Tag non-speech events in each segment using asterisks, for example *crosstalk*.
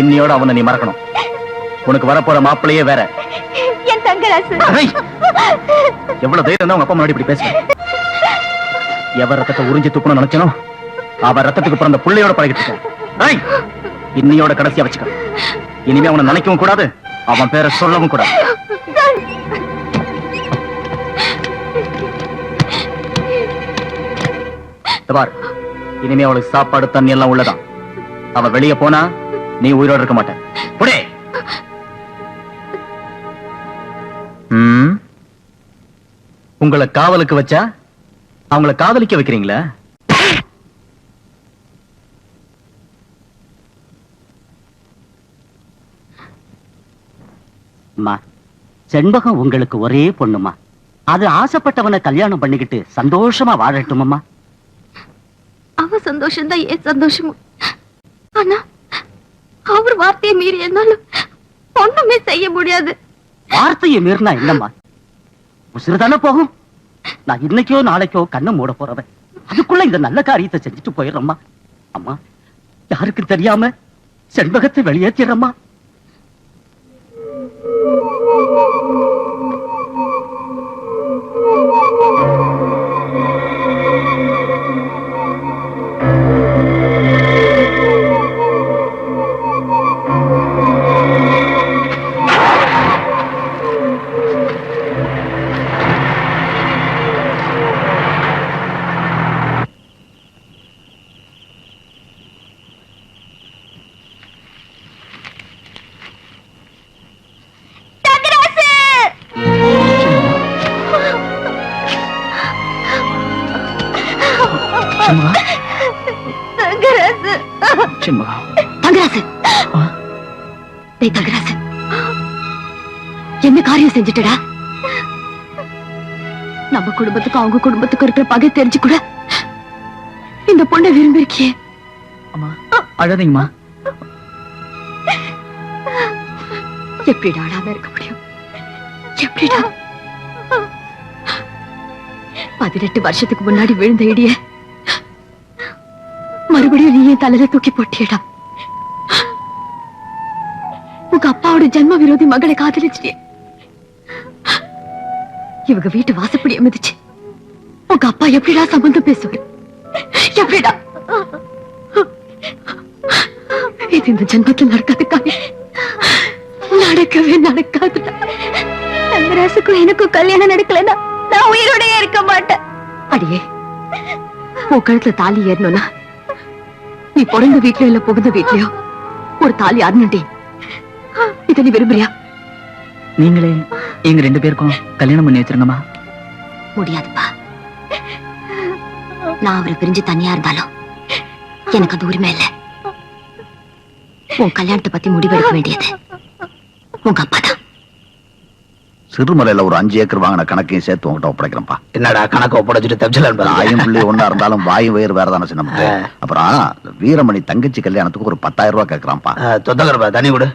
இன்னியோட அவனை நீ மறக்கணும். உனக்கு வரப்போற மாப்பிள்ளையே வேற. என் தங்கராசு. எவ்வளவு தைரியம் தான் உங்க அப்பா முன்னாடி இப்படி பேசுறேன் எவ ரத்தத்தை உறிஞ்சி துப்பணும் நினைச்சனோ அவ ரத்தத்துக்கு பிறந்த புள்ளையோட பழகிட்டு இருக்கேன். இன்னியோட கடைசியா வச்சுக்க. இனிமே அவனை நினைக்கவும் கூடாது அவன் பேரை சொல்லவும் கூடாது. இனிமே அவளுக்கு சாப்பாடு தண்ணி எல்லாம் உள்ளதான். அவ வெளிய போனா நீ உயிரோட இருக்க மாட்ட. புடே! உங்களை காவலுக்கு வச்சா? அவங்கள காதலிக்க வைக்கிறீங்களா? அம்மா செண்பகம் உங்களுக்கு ஒரே பொண்ணுமா. அது ஆசைப்பட்டவனை கல்யாணம் பண்ணிக்கிட்டு சந்தோஷமா வாழட்டும் அம்மா அவ சந்தோஷம் தான் ஏன் சந்தோஷமும். ஆனா அவர் வார்த்தையை மீறி என்னாலும் ஒண்ணுமே செய்ய முடியாது. வார்த்தையை மீறினா என்னம்மா? உசுறு தானே போகும். நான் இன்னைக்கோ நாளைக்கோ கண்ணை மூட போறவன். அதுக்குள்ள இந்த நல்ல காரியத்தை செஞ்சுட்டு போயிடுறம்மா. அம்மா யாருக்கும் தெரியாம செண்பகத்தை வெளியேற்றிடுறம்மா டேய் தங்கராசு என்ன காரியம் செஞ்சுட்டடா? நம்ம குடும்பத்துக்கும் அவங்க குடும்பத்துக்கும் இருக்கிற பகை தெரிஞ்சு கூட இந்த பொண்ணை விரும்பிருக்கியே அழாதீங்கம்மா. எப்படிடா அழாம இருக்க முடியும்? எப்படிடா? பதினெட்டு வருஷத்துக்கு முன்னாடி விழுந்த இடிய மறுபடியும் நீ என் தலையில தூக்கி போட்டியடா. உங்க அப்பாவோட ஜென்ம விரோதி மகளை காதலிச்சிட்டிய. இவங்க வீட்டு வாசப்படி அமைதிச்சு உங்க அப்பா எப்படிடா சம்பந்தம் பேசுவார்? எப்படிடா? இது இந்த ஜென்மத்தில் நடக்காதுக்காக நடக்கவே நடக்காதுடா தங்கராசுக்கும் எனக்கும் கல்யாணம் நடக்கலன்னா நான் உயிரோடயே இருக்க மாட்டேன். அடியே உன் கழுத்துல தாலி ஏறணும்னா நீ பிறந்த வீட்லயோ இல்ல புகுந்த வீட்லயோ ஒரு தாலி அறணுண்டி இத நீ விரும்புறியா? நீங்களே எங்க ரெண்டு பேருக்கும் கல்யாணம் பண்ணி வச்சிருங்கம்மா. முடியாதுப்பா. நான் அவரை பிரிஞ்சு தனியா இருந்தாலும் எனக்கு அது உரிமை இல்ல. உன் கல்யாணத்தை பத்தி முடிவெடுக்க வேண்டியது உங்க அப்பா தான். சிறுமலையில ஒரு அஞ்சு ஏக்கர் வாங்கின கணக்கையும் சேர்த்து உங்ககிட்ட ஒப்படைக்கிறேன்ப்பா. என்னடா கணக்கு ஒப்படைச்சிட்டு தப்பிச்சலாம் தாயும் பிள்ளை ஒண்ணா இருந்தாலும் வாயும் வயிறு வேற தானே சின்ன அப்புறம் வீரமணி தங்கச்சி கல்யாணத்துக்கு ஒரு பத்தாயிரம் ரூபாய் கேட்கறான்ப்பா தொத்தகரப்பா தண்ணி கொடு.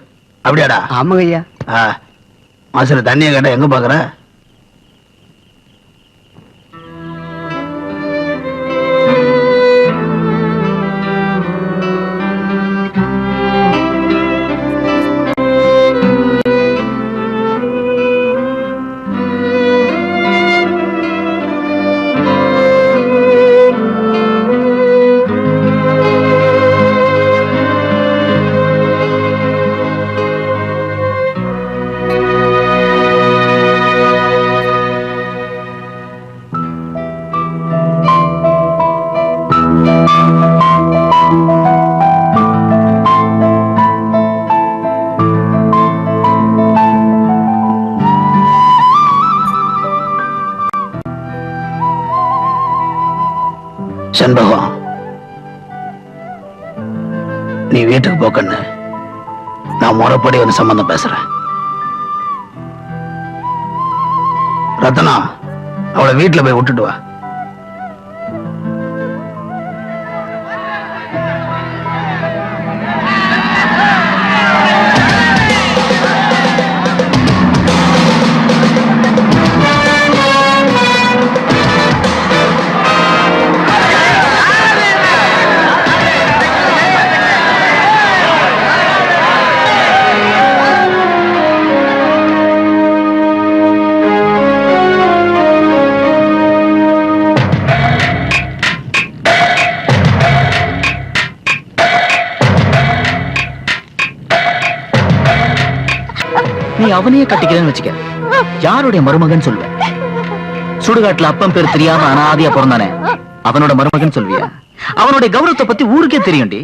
அப்படியாடா? ஆமாங்க ஐயா ஆ, மாசத்துல தண்ணியை கேட்டா எங்க பாக்குற? நான் முறைப்படி ஒரு சம்பந்தம் பேசுறேன். ரத்னா அவளை வீட்டுல போய் விட்டுட்டு வா. அவனையே கட்டிக்கிறேன்னு வச்சுக்க. யாருடைய மருமகன் சொல்லுவ? சுடுகாட்டுல அப்பன் பேர் தெரியாம அனாதையா பிறந்தானே. அவனோட மருமகன் சொல்வியா அவனுடைய கௌரவத்தை பத்தி ஊருக்கே தெரியும்டி.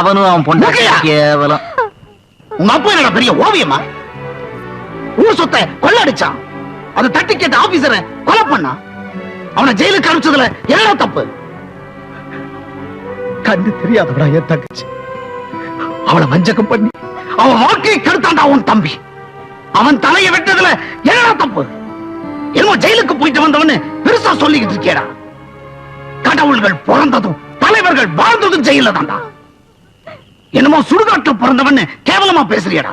அவனும் அவன் பொண்ணு கேவலம். உங்க அப்பா என்னடா பெரிய ஓவியமா? ஊர் சொத்தை கொள்ளடிச்சான். அதை தட்டி கேட்ட ஆபீசரை கொலை பண்ணான் அவனை ஜெயிலுக்கு அனுப்பிச்சதுல என்ன தப்பு? கண்ணு தெரியாதவடா என் தங்கச்சி? அவளை வஞ்சகம் பண்ணி அவன் வாழ்க்கையை கெடுத்தான்டா உன் தம்பி. அவன் தலையை வெட்டதுல என்ன தப்பு? என்னமோ ஜெயிலுக்கு போயிட்டு வந்தவனு பெருசா சொல்லிக்கிட்டு இருக்கேடா. கடவுள்கள் பிறந்ததும் தலைவர்கள் வாழ்ந்ததும் ஜெயில தான்டா. என்னமோ சுடுகாட்டுல பிறந்தவன் கேவலமா பேசுறியடா.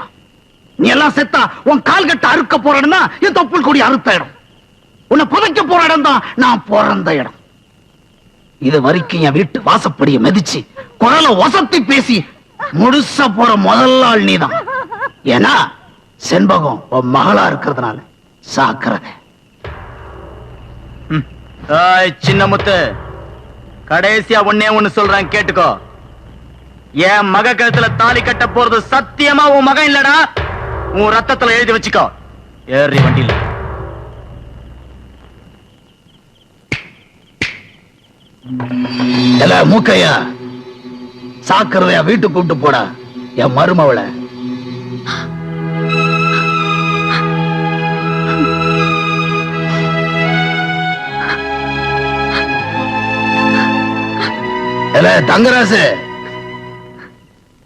நீ எல்லாம் செத்தா உன் கால்கட்ட அறுக்க போற இடம் என் தொப்புள் கொடி அறுத்த இடம். உன்னை புதைக்க போற இடம் தான் நான் பிறந்த இடம். இது வரைக்கும் என் வீட்டு வாசப்படிய மிதிச்சு குரலை ஒசத்தி பேசி முழுச போற முதல் ஆள் நீதான். ஏன்னா செண்பகம். மகளா இருக்கிறதுனால. சாக்கிறத சின்ன முத்து. கடைசியா ஒன்னே ஒண்ணு சொல்றேன் கேட்டுக்கோ. என் மக கழுத்துல தாலி கட்ட போறது சத்தியமா உன் மகன் இல்லடா? உன் ரத்தத்துல எழுதி வச்சுக்கோ. ஏறி வண்டியில. மூக்கையா. சாக்கிறதையா வீட்டுக்கு கூப்பிட்டு போடா. என் மருமவளை. தங்கராசு.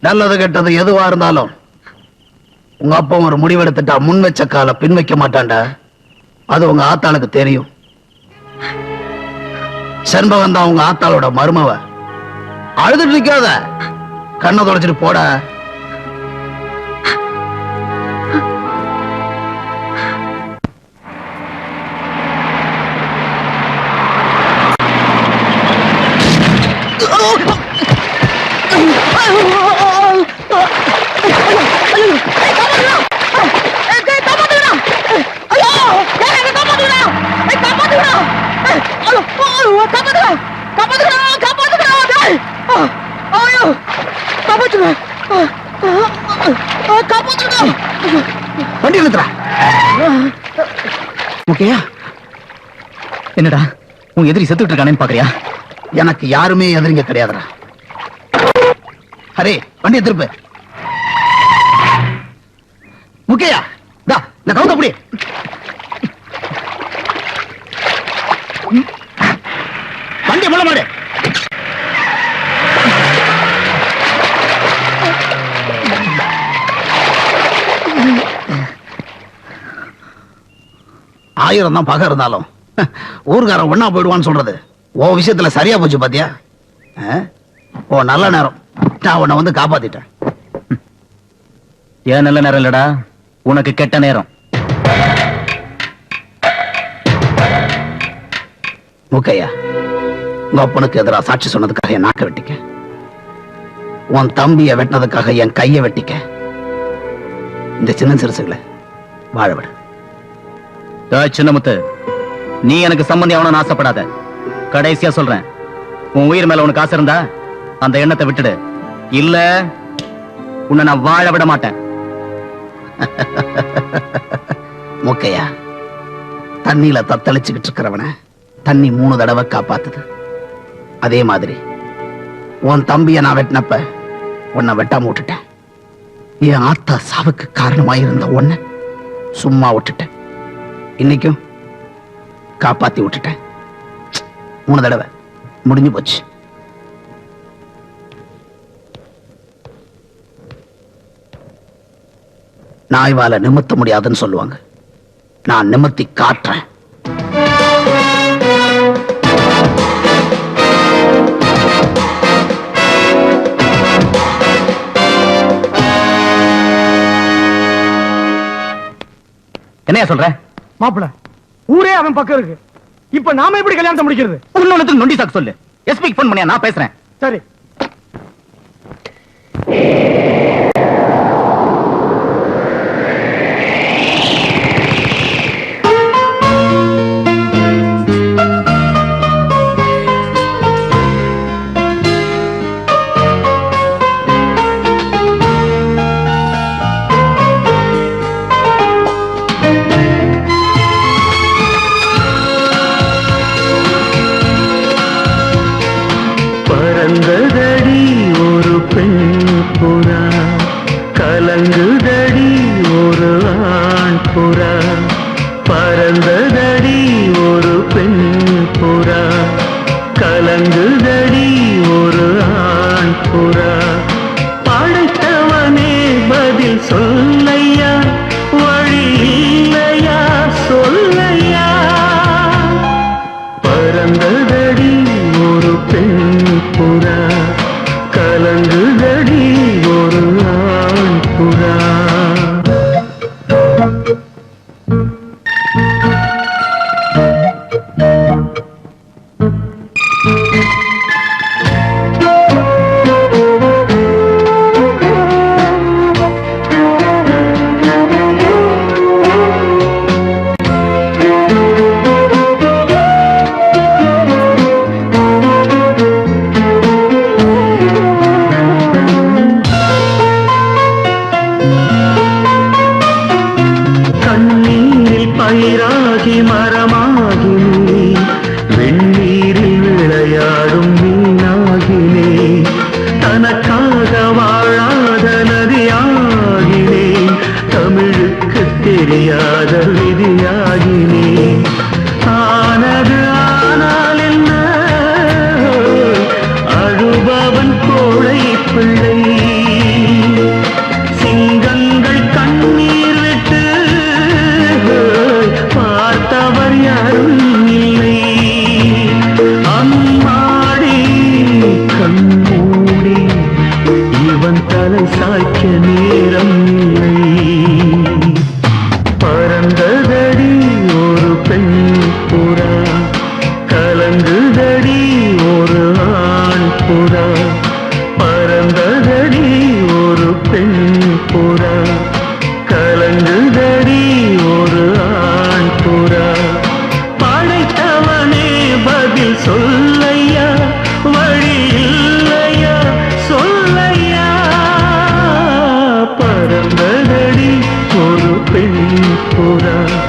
நல்லது கெட்டது எதுவா இருந்தாலும் உங்க அப்பா ஒரு முடிவெடுத்துட்டா முன் வச்ச கால பின் வைக்க மாட்டான்டா. அது உங்க ஆத்தாளுக்கு தெரியும். செண்பகம் தான் உங்க ஆத்தாளோட மருமவ. அழுதுட்டு நிக்காத. கண்ணை தொடச்சிட்டு போட. வண்டி நிறுத்துறா ஓகேயா என்னடா? உன் எதிரி செத்துட்டு இருக்கானேன்னு பாக்குறியா? எனக்கு யாருமே எதிரிங்க கிடையாதுடா. அரே வண்டி திருப்பு முக்கியா தா இந்த கவுந்த அப்படி வண்டி முள்ள மாடு. ஆயிரம் தான் பகை இருந்தாலும் ஊர்காரன் ஒன்னா போயிடுவான்னு சொல்றது. ஓ விஷயத்துல சரியா போச்சு பாத்தியா? ஓ நல்ல நேரம். நான் உன்னை வந்து காப்பாத்திட்டேன். ஏன் நல்ல நேரம் இல்லடா? உனக்கு கெட்ட நேரம். முக்கையா உங்க அப்பனுக்கு எதிரா சாட்சி சொன்னதுக்காக என் நாக்க வெட்டிக்க. உன் தம்பிய வெட்டினதுக்காக என் கைய வெட்டிக்க. இந்த சின்ன சிறுசுகளை வாழ விடு. சின்னமுத்து நீ எனக்கு சம்பந்தி ஆகணும்னு ஆசைப்படாத. கடைசியா சொல்றேன். உன் உயிர் மேல உனக்கு ஆசை இருந்தா அந்த எண்ணத்தை விட்டுடு. இல்ல உன்னை நான் வாழ விட மாட்டேன். *laughs* முக்கையா தண்ணியில தத்தளிச்சுக்கிட்டு இருக்கிறவன தண்ணி மூணு தடவை காப்பாத்துது. அதே மாதிரி உன் தம்பிய நான் வெட்டினப்ப உன்னை வெட்டாம விட்டுட்டேன். என் ஆத்தா சாவுக்கு காரணமாயிருந்த உன்னை சும்மா விட்டுட்டேன். இன்னைக்கும் காப்பாத்தி விட்டுட்டேன். மூணு தடவை. முடிஞ்சு போச்சு. நாய்வால நிமித்த முடியாதுன்னு சொல்லுவாங்க. நான் நிமித்தி காட்டுறேன். என்னையா சொல்ற? மாப்பிள ஊரே அவன் பக்கம் இருக்கு. இப்ப நாம எப்படி கல்யாணத்தை முடிக்கிறது? நொண்டி சாக்கு சொல்லு. எஸ்பிக்கு போன் பண்ணியா? நான் பேசுறேன். சரி. Buddha.